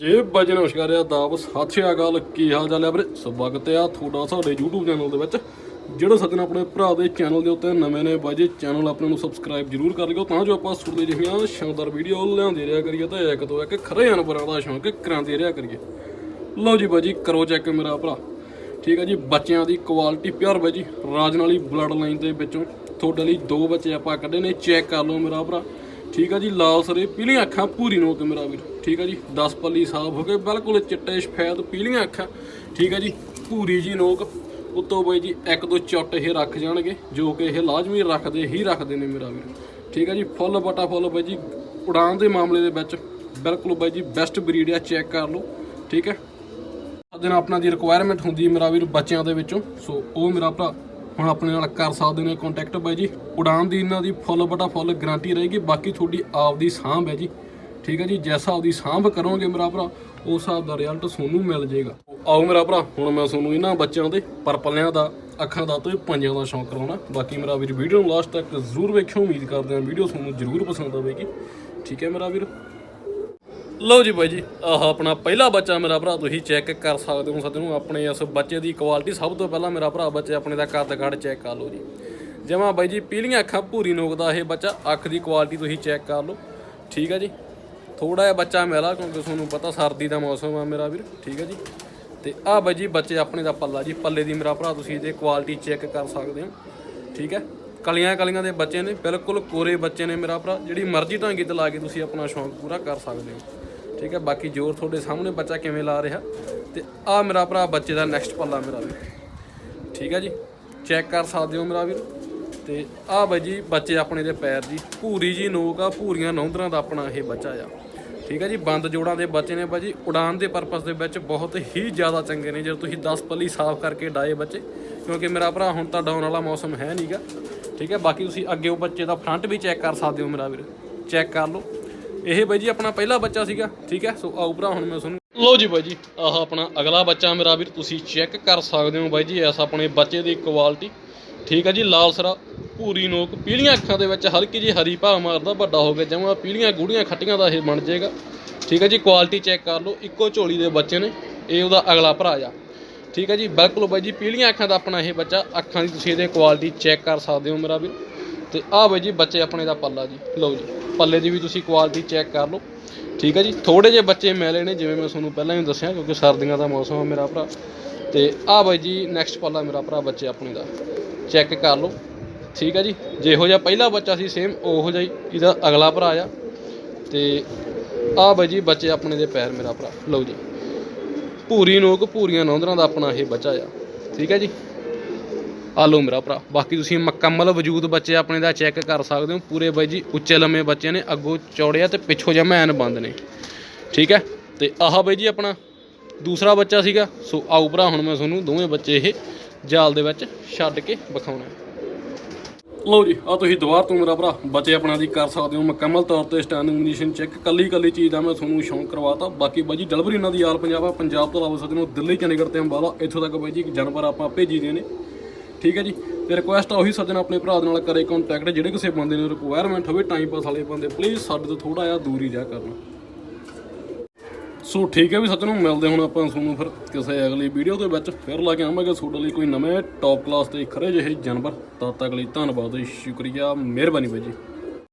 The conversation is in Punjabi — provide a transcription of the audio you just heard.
ਜੇ ਬਾਜੀ ਨਮਸਕਾਰ ਆ ਦਾਬ ਸਤਿ ਸ਼੍ਰੀ ਅਕਾਲ, ਕੀ ਹਾਲ ਚਾਲ ਹੈ ਵੀਰੇ? ਸਵਾਗਤ ਹੈ ਤੁਹਾਡਾ ਸਾਡੇ YouTube ਚੈਨਲ ਦੇ ਵਿੱਚ, ਜਿਹੜੇ ਸੱਜਣ ਆਪਣੇ ਭਰਾ ਦੇ ਚੈਨਲ ਦੇ ਉੱਤੇ ਨਵੇਂ ਨੇ ਬਾਜੀ ਚੈਨਲ ਆਪਣੇ ਨੂੰ ਸਬਸਕ੍ਰਾਈਬ ਜਰੂਰ ਕਰ ਲਿਓ, ਤਾਂ ਜੋ ਆਪਾਂ ਸੁਣਦੇ ਜਿਹੀਆਂ ਸ਼ਾਨਦਾਰ ਵੀਡੀਓ ਲਿਆਉਂਦੇ ਰਿਹਾ ਕਰੀਏ ਤਾਂ ਇੱਕ ਤੋਂ ਇੱਕ ਖਰੇ ਅਨਪਰਾਂ ਦਾ ਸ਼ੌਂਕ ਕਰਾਉਂਦੇ ਰਿਹਾ ਕਰੀਏ। ਲਓ ਜੀ ਬਾਜੀ ਕਰੋ ਚੈੱਕ ਮੇਰਾ ਭਰਾ। ਠੀਕ ਹੈ ਜੀ, ਬੱਚਿਆਂ ਦੀ ਕੁਆਲਿਟੀ ਪਿਓਰ ਬਾਜੀ ਰਾਜ ਨਾਲੀ ਬਲੱਡ ਲਾਈਨ ਦੇ ਵਿੱਚੋਂ, ਤੁਹਾਡੇ ਲਈ ਦੋ ਬੱਚੇ ਆਪਾਂ ਕੱਢੇ ਨੇ ਚੈੱਕ ਕਰ ਲਓ ਮੇਰਾ ਭਰਾ। ਠੀਕ ਹੈ ਜੀ, ਲਾਲ ਸਰੇ ਪੀਲੀਆਂ ਅੱਖਾਂ ਪੂਰੀ ਨੋਕ ਮੇਰਾ ਵੀਰ। ਠੀਕ ਹੈ ਜੀ 10 ਪੱਲੀ ਸਾਫ਼ ਹੋ ਗਏ, ਬਿਲਕੁਲ ਚਿੱਟੇ ਸਫੈਦ ਪੀਲੀਆਂ ਅੱਖਾਂ। ਠੀਕ ਹੈ ਜੀ, ਪੂਰੀ ਜੀ ਨੋਕ। ਉੱਤੋਂ ਬਾਈ ਜੀ, ਇੱਕ ਦੋ ਚੁੱਟ ਇਹ ਰੱਖ ਜਾਣਗੇ, ਜੋ ਕਿ ਇਹ ਲਾਜ਼ਮੀ ਰੱਖਦੇ ਹੀ ਰੱਖਦੇ ਨੇ ਮੇਰਾ ਵੀਰ। ਠੀਕ ਹੈ ਜੀ, ਫੁੱਲ ਬਟਾ ਫੁੱਲ ਬਾਈ ਜੀ ਉਡਾਨ ਦੇ ਮਾਮਲੇ ਦੇ ਵਿੱਚ ਬਿਲਕੁਲ ਬਾਈ ਜੀ ਬੈਸਟ ਬਰੀਡ ਆ ਚੈੱਕ ਕਰ ਲਓ। ਠੀਕ ਹੈ ਦਿਨ ਆਪਣਾ ਦੀ ਰਿਕੁਆਇਰਮੈਂਟ ਹੁੰਦੀ ਮੇਰਾ ਵੀਰ ਬੱਚਿਆਂ ਦੇ ਵਿੱਚੋਂ। ਸੋ ਉਹ ਮੇਰਾ ਭਰਾ ਹੁਣ ਆਪਣੇ ਨਾਲ ਕਰ ਸਕਦੇ ਨੇ ਕੰਟੈਕਟ ਬਾਈ ਜੀ। ਉਡਾਨ ਦੀ ਇਹਨਾਂ ਦੀ ਫੁੱਲ ਬਟਾ ਫੁੱਲ ਗਾਰੰਟੀ ਰਹੇਗੀ, ਬਾਕੀ ਤੁਹਾਡੀ ਆਪ ਦੀ ਸਾਂਭ ਹੈ ਜੀ। ਠੀਕ ਹੈ ਜੀ, ਜੈਸਾ ਆਪਦੀ ਸਾਂਭ ਕਰੋਗੇ ਮੇਰਾ ਭਰਾ, ਉਸ ਹਿਸਾਬ ਦਾ ਰਿਜ਼ਲਟ ਤੁਹਾਨੂੰ ਮਿਲ ਜਾਏਗਾ। ਆਓ ਮੇਰਾ ਭਰਾ, ਹੁਣ ਮੈਂ ਤੁਹਾਨੂੰ ਇਹਨਾਂ ਬੱਚਿਆਂ ਦੇ ਪਰਪਲਿਆਂ ਦਾ, ਅੱਖਾਂ ਦਾ ਤੇ ਪੰਜਾਂ ਦਾ ਸ਼ੌਂਕ ਕਰਾਉਣਾ। ਬਾਕੀ ਮੇਰਾ ਵੀਰ ਵੀਡੀਓ ਨੂੰ ਲਾਸਟ ਤੱਕ ਜ਼ਰੂਰ ਵੇਖਿਓ, ਉਮੀਦ ਕਰਦੇ ਹਾਂ ਵੀਡੀਓ ਤੁਹਾਨੂੰ ਜ਼ਰੂਰ ਪਸੰਦ ਆਵੇਗੀ। ਠੀਕ ਹੈ ਮੇਰਾ ਵੀਰ। ਲਓ ਜੀ ਬਾਈ ਜੀ, ਆਹ ਆਪਣਾ ਪਹਿਲਾ ਬੱਚਾ ਮੇਰਾ ਭਰਾ, ਤੁਸੀਂ ਚੈੱਕ ਕਰ ਸਕਦੇ ਹੋ ਸੱਜਣੋ, ਆਪਣੇ ਇਸ ਬੱਚੇ ਦੀ ਕੁਆਲਿਟੀ ਸਭ ਤੋਂ ਪਹਿਲਾਂ ਮੇਰਾ ਭਰਾ ਬੱਚੇ ਆਪਣੇ ਦਾ ਕੱਦ ਕਾਠ ਚੈੱਕ ਕਰ ਲਓ ਜੀ। ਜਮਾ ਬਾਈ ਜੀ, ਪੀਲੀਆਂ ਅੱਖਾਂ ਭੂਰੀ ਨੋਕਦਾ ਇਹ ਬੱਚਾ, ਅੱਖ ਦੀ ਕੁਆਲਿਟੀ ਤੁਸੀਂ ਚੈੱਕ ਕਰ ਲਓ। ਠੀਕ ਹੈ ਜੀ? ਥੋੜਾ ਜਿਹਾ ਬੱਚਾ ਮੇਰਾ ਕਿਉਂਕਿ ਤੁਹਾਨੂੰ ਪਤਾ ਸਰਦੀ ਦਾ ਮੌਸਮ ਆ ਮੇਰਾ ਵੀਰ, ਠੀਕ ਹੈ ਜੀ? ਤੇ ਆਹ ਬਾਈ ਜੀ, ਬੱਚੇ ਆਪਣੇ ਦਾ ਪੱਲਾ ਜੀ, ਪੱਲੇ ਦੀ ਮੇਰਾ ਭਰਾ, ਤੁਸੀਂ ਇਹਦੇ ਕੁਆਲਿਟੀ ਚੈੱਕ ਕਰ ਸਕਦੇ ਹੋ। ਠੀਕ ਹੈ ਕਲੀਆਂ ਕਲੀਆਂ ਦੇ ਬੱਚੇ ਨੇ, ਬਿਲਕੁਲ ਕੋਰੇ ਬੱਚੇ ਨੇ ਮੇਰਾ ਭਰਾ, ਜਿਹੜੀ ਮਰਜ਼ੀ ਢੰਗੀ ਤੇ ਲਾ ਕੇ ਤੁਸੀਂ ਆਪਣਾ ਸ਼ੌਂਕ ਪੂਰਾ ਕਰ ਸਕਦੇ ਹੋ। ਠੀਕ ਹੈ, ਬਾਕੀ ਜੋਰ ਤੁਹਾਡੇ ਸਾਹਮਣੇ ਬੱਚਾ ਕਿਵੇਂ ਲਾ ਰਿਹਾ ਤੇ ਆ ਮੇਰਾ ਭਰਾ ਬੱਚੇ ਦਾ ਨੈਕਸਟ ਪੱਲਾ ਮੇਰਾ ਵੀਰ ਠੀਕ ਹੈ ਜੀ ਚੈੱਕ ਕਰ ਸਕਦੇ ਹੋ ਮੇਰਾ ਵੀਰ। ਤੇ ਆ ਬਾਈ ਜੀ, ਬੱਚੇ ਆਪਣੇ ਦੇ ਪੈਰ ਜੀ, ਭੂਰੀ ਜੀ ਨੋਕ ਆ, ਭੂਰੀਆਂ ਨੌਂਦਰਾਂ ਦਾ ਆਪਣਾ ਇਹ ਬੱਚਾ ਆ। ਠੀਕ ਹੈ ਜੀ, ਬੰਦ ਜੋੜਾਂ ਦੇ ਬੱਚੇ ਨੇ ਬਾਜੀ ਉਡਾਨ ਦੇ ਪਰਪਸ ਦੇ ਵਿੱਚ ਬਹੁਤ ਹੀ ਜ਼ਿਆਦਾ ਚੰਗੇ ਨੇ, ਜਦੋਂ ਤੁਸੀਂ 10 ਪੱਲੀ ਸਾਫ਼ ਕਰਕੇ ਡਾਏ ਬੱਚੇ, ਕਿਉਂਕਿ ਮੇਰਾ ਭਰਾ ਹੁਣ ਤਾਂ ਡਾਊਨ ਵਾਲਾ ਮੌਸਮ ਹੈ ਨਹੀਂਗਾ ਠੀਕ ਹੈ, ਬਾਕੀ ਤੁਸੀਂ ਅੱਗੇ ਉਹ ਬੱਚੇ ਦਾ ਫਰੰਟ ਵੀ ਚੈੱਕ ਕਰ ਸਕਦੇ ਹੋ ਮੇਰਾ ਵੀਰ। ਚੈੱਕ ਕਰ ਲਓ। ਇਹ ਬਾਈ ਜੀ ਆਪਣਾ ਪਹਿਲਾ ਬੱਚਾ ਸੀਗਾ, ਠੀਕ ਹੈ? ਸੋ ਆਓ ਭਰਾ, ਹੁਣ ਮੈਂ ਤੁਹਾਨੂੰ ਲਓ ਜੀ ਬਾਈ ਜੀ, ਆਹ ਆਪਣਾ ਅਗਲਾ ਬੱਚਾ ਮੇਰਾ ਵੀਰ, ਤੁਸੀਂ ਚੈੱਕ ਕਰ ਸਕਦੇ ਹੋ ਬਾਈ ਜੀ ਐਸ ਆਪਣੇ ਬੱਚੇ ਦੀ ਕੁਆਲਿਟੀ ਠੀਕ ਹੈ ਜੀ, ਲਾਲ ਸਰਾ ਪੂਰੀ ਨੋਕ, ਪੀਲੀਆਂ ਅੱਖਾਂ ਦੇ ਵਿੱਚ ਹਲਕੀ ਜੀ ਹਰੀ ਭਾਅ ਮਾਰਦਾ, ਵੱਡਾ ਹੋ ਗਿਆ ਜਮਾਂ, ਪੀਲੀਆਂ ਗੂੜੀਆਂ ਖੱਟੀਆਂ ਦਾ ਇਹ ਬਣ ਜਾਏਗਾ, ਠੀਕ ਹੈ ਜੀ ਕੁਆਲਿਟੀ ਚੈੱਕ ਕਰ ਲਓ, ਇੱਕੋ ਝੋਲੀ ਦੇ ਬੱਚੇ ਨੇ, ਇਹ ਉਹਦਾ ਅਗਲਾ ਭਰਾ ਆ। ਠੀਕ ਹੈ ਜੀ, ਬਿਲਕੁਲ ਬਾਈ ਜੀ, ਪੀਲੀਆਂ ਅੱਖਾਂ ਦਾ ਆਪਣਾ ਇਹ ਬੱਚਾ, ਅੱਖਾਂ ਦੀ ਤੁਸੀਂ ਇਹਦੇ ਕੁਆਲਿਟੀ ਚੈੱਕ ਕਰ ਸਕਦੇ ਹੋ ਮੇਰਾ ਵੀਰ, ਤੇ ਆਹ ਬਾਈ ਜੀ, ਬੱਚੇ ਆਪਣੇ ਦਾ ਪੱਲਾ ਜੀ, ਲਓ ਜੀ। ਪੱਲੇ ਦੀ ਵੀ ਤੁਸੀਂ ਕੁਆਲਿਟੀ ਚੈੱਕ ਕਰ ਲਓ। ਠੀਕ ਹੈ ਜੀ? ਥੋੜੇ ਜਿਹੇ ਬੱਚੇ ਮਿਲੇ ਨੇ, ਜਿਵੇਂ ਮੈਂ ਤੁਹਾਨੂੰ ਪਹਿਲਾਂ ਹੀ ਦੱਸਿਆ, ਕਿਉਂਕਿ ਸਰਦੀਆਂ ਦਾ ਮੌਸਮ ਹੈ ਮੇਰਾ ਭਰਾ। ਤੇ ਆਹ ਬਾਈ ਜੀ ਨੈਕਸਟ ਪੱਲਾ ਮੇਰਾ ਭਰਾ, ਬੱਚੇ ਆਪਣੇ ਦਾ। ਚੈੱਕ ਕਰ ਲਓ। ਠੀਕ ਹੈ ਜੀ? ਜਿਹੋ ਜਿਹਾ ਪਹਿਲਾ ਬੱਚਾ ਸੀ ਸੇਮ ਉਹੋ ਜਿਹਾ ਹੀ ਇਹਦਾ ਅਗਲਾ ਭਰਾ ਆ। ਤੇ ਆਹ ਬਾਈ ਜੀ, ਬੱਚੇ ਆਪਣੇ ਦੇ ਪੈਰ ਮੇਰਾ ਭਰਾ। ਲਓ ਜੀ। ਭੂਰੀ ਨੋਕ ਭੂਰੀਆਂ ਨੌਂਦਰਾਂ ਦਾ ਆਪਣਾ ਇਹ ਬੱਚਾ ਆ। ਠੀਕ ਹੈ ਜੀ? ਆ ਲਓ ਮੇਰਾ ਭਰਾ। ਬਾਕੀ ਤੁਸੀਂ ਮੁਕੰਮਲ ਵਜੂਦ ਬੱਚੇ ਆਪਣੇ ਦਾ ਚੈੱਕ ਕਰ ਸਕਦੇ ਹੋ। ਪੂਰੇ ਬਾਈ ਜੀ ਉੱਚੇ ਲੰਮੇ ਬੱਚੇ ਨੇ, ਅੱਗੋਂ ਚੌੜਿਆ ਆ ਤੇ ਪਿੱਛੋਂ ਜਮਾ ਐਨ ਬੰਦ ਨੇ। ਠੀਕ ਹੈ? ਤੇ ਆਹ ਬਾਈ ਜੀ ਆਪਣਾ ਦੂਸਰਾ ਬੱਚਾ ਸੀਗਾ। ਸੋ ਆਓ ਭਰਾ, ਹੁਣ ਮੈਂ ਤੁਹਾਨੂੰ ਦੋਵੇਂ ਬੱਚੇ ਇਹ ਜਾਲ ਦੇ ਵਿੱਚ ਛੱਡ ਕੇ ਵਿਖਾਉਣਾ ਲਓ ਜੀ ਆ ਤੁਸੀਂ ਦੁਬਾਰ ਤੋਂ ਮੇਰਾ ਭਰਾ ਬੱਚੇ ਆਪਣਾ ਦੀ ਕਰ ਸਕਦੇ ਹੋ। ਮੁਕੰਮਲ ਤੌਰ ਤੇ ਸਟੈਂਡਿੰਗ ਕੰਡੀਸ਼ਨ ਚੈੱਕ ਕੱਲੀ ਕੱਲੀ ਚੀਜ਼ ਦਾ ਮੈਂ ਤੁਹਾਨੂੰ ਸ਼ੌਂਕ ਕਰਵਾਤਾ। ਬਾਕੀ ਬਾਈ ਜੀ ਡਿਲੀਵਰੀ ਇਹਨਾਂ ਦੀ ਆਲ ਪੰਜਾਬ ਆ। ਪੰਜਾਬ ਤੋਂ ਇਲਾਵਾ ਸਕਦੇ ਹੋ ਦਿੱਲੀ, ਚੰਡੀਗੜ੍ਹ ਤੇ ਅੰਬਾਲਾ। ਇੱਥੋਂ ਤੱਕ ਬਾਈ ਜੀ ਜਾਨਵਰ ਆਪਾਂ ਭੇਜੀ ਦੇ ਨੇ। ਠੀਕ ਹੈ ਜੀ। ਤੇ ਰਿਕੁਐਸਟ ਆ ਉਹੀ ਸੱਜਣ ਆਪਣੇ ਭਰਾ ਦੇ ਨਾਲ ਕਰੇ ਕੰਟੈਕਟ ਜਿਹੜੇ ਕਿਸੇ ਬੰਦੇ ਨੂੰ ਰਿਕੁਆਇਰਮੈਂਟ ਹੋਵੇ ਟਾਈਮ ਪਾਸ ਵਾਲੇ ਬੰਦੇ ਪਲੀਜ਼ ਸਾਡੇ ਤੋਂ ਥੋੜਾ ਜਿਹਾ ਦੂਰ ਹੀ ਜਾ ਕਰਨਾ। ਸੋ ਠੀਕ ਹੈ ਵੀ ਸੱਜਣੋਂ, ਮਿਲਦੇ ਹੁਣ ਆਪਾਂ ਤੁਹਾਨੂੰ ਫਿਰ ਕਿਸੇ ਅਗਲੀ ਵੀਡੀਓ ਦੇ ਵਿੱਚ। ਫਿਰ ਲਾ ਕੇ ਆਵਾਂਗੇ ਤੁਹਾਡੇ ਲਈ ਕੋਈ ਨਵੇਂ ਟੌਪ ਕਲਾਸ ਤੇ ਖਰੇ ਜਿਹੇ ਜਾਨਵਰ। ਤਦ ਤੱਕ ਲਈ ਧੰਨਵਾਦ ਸ਼ੁਕਰੀਆ, ਮਿਹਰਬਾਨੀ ਬਾਈ ਜੀ।